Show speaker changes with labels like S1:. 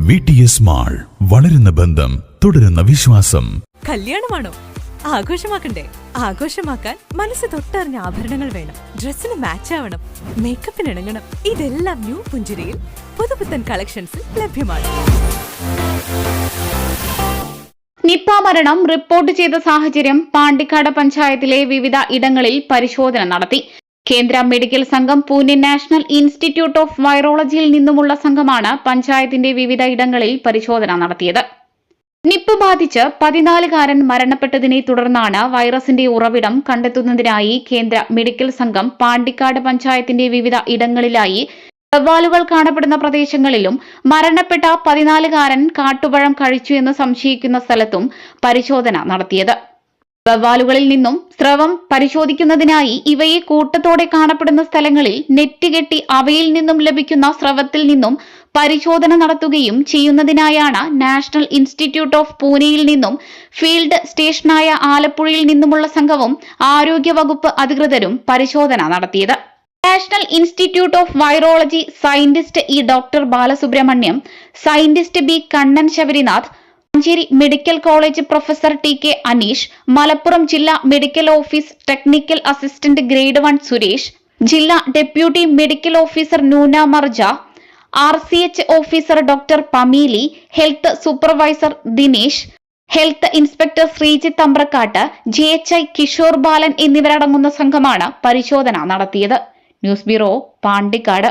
S1: V T S mall വളരുന്ന ബന്ധം തുടരുന്ന വിശ്വാസം.
S2: കല്യാണമാണോ? ആഘോഷമാക്കണ്ടേ? ആഘോഷമാക്കാൻ മനസ്സ് തൊട്ടറിഞ്ഞ ആഭരണങ്ങൾ വേണം. ഡ്രസ്സിന് മാച്ച് ആവണം. മേക്കപ്പിന് ഇണങ്ങണം. ഇതെല്ലാം ന്യൂ പുഞ്ചിരിയിൽ പുതുപുത്തൻ കളക്ഷൻസിൽ ലഭ്യമാണ്.
S3: നിപ്പ മരണം റിപ്പോർട്ട് ചെയ്ത സാഹചര്യം പാണ്ടിക്കാട് പഞ്ചായത്തിലെ വിവിധ ഇടങ്ങളിൽ പരിശോധന നടത്തി. കേന്ദ്ര മെഡിക്കൽ സംഘം പൂനെ നാഷണൽ ഇൻസ്റ്റിറ്റ്യൂട്ട് ഓഫ് വൈറോളജിയിൽ നിന്നുമുള്ള സംഘമാണ് പഞ്ചായത്തിന്റെ വിവിധ ഇടങ്ങളിൽ പരിശോധന നടത്തിയത്. നിപ്പ് ബാധിച്ച് പതിനാലുകാരൻ മരണപ്പെട്ടതിനെ തുടർന്നാണ് വൈറസിന്റെ ഉറവിടം കണ്ടെത്തുന്നതിനായി കേന്ദ്ര മെഡിക്കൽ സംഘം പാണ്ടിക്കാട് പഞ്ചായത്തിന്റെ വിവിധ ഇടങ്ങളിലായി വവ്വാലുകൾ കാണപ്പെടുന്ന പ്രദേശങ്ങളിലും മരണപ്പെട്ട പതിനാലുകാരൻ കാട്ടുപഴം കഴിച്ചു എന്ന് സംശയിക്കുന്ന സ്ഥലത്തും പരിശോധന നടത്തിയത്. വവ്വാലുകളിൽ നിന്നും സ്രവം പരിശോധിക്കുന്നതിനായി ഇവയെ കൂട്ടത്തോടെ കാണപ്പെടുന്ന സ്ഥലങ്ങളിൽ നെറ്റ് കെട്ടി അവയിൽ നിന്നും ലഭിക്കുന്ന സ്രവത്തിൽ നിന്നും പരിശോധന നടത്തുകയും ചെയ്യുന്നതിനായാണ് നാഷണൽ ഇൻസ്റ്റിറ്റ്യൂട്ട് ഓഫ് പൂനെയിൽ നിന്നും ഫീൽഡ് സ്റ്റേഷനായ ആലപ്പുഴയിൽ നിന്നുമുള്ള സംഘവും ആരോഗ്യവകുപ്പ് അധികൃതരും പരിശോധന നടത്തിയത്. National institute of virology scientist E doctor Balasubramaniam scientist B Kannan Sabarinath Manjeri medical college professor T K Aneesh Malappuram ജില്ലാ medical office technical assistant grade one Suresh ജില്ലാ deputy medical officer Noona Marja R C H officer doctor Pameeli health supervisor Dinesh health inspector Sreejith Ambrakkatt G H I Kishore Balan എന്നിവരടങ്ങുന്ന സംഘമാണ് പരിശോധന നടത്തിയത്. News bureau Pandikkad.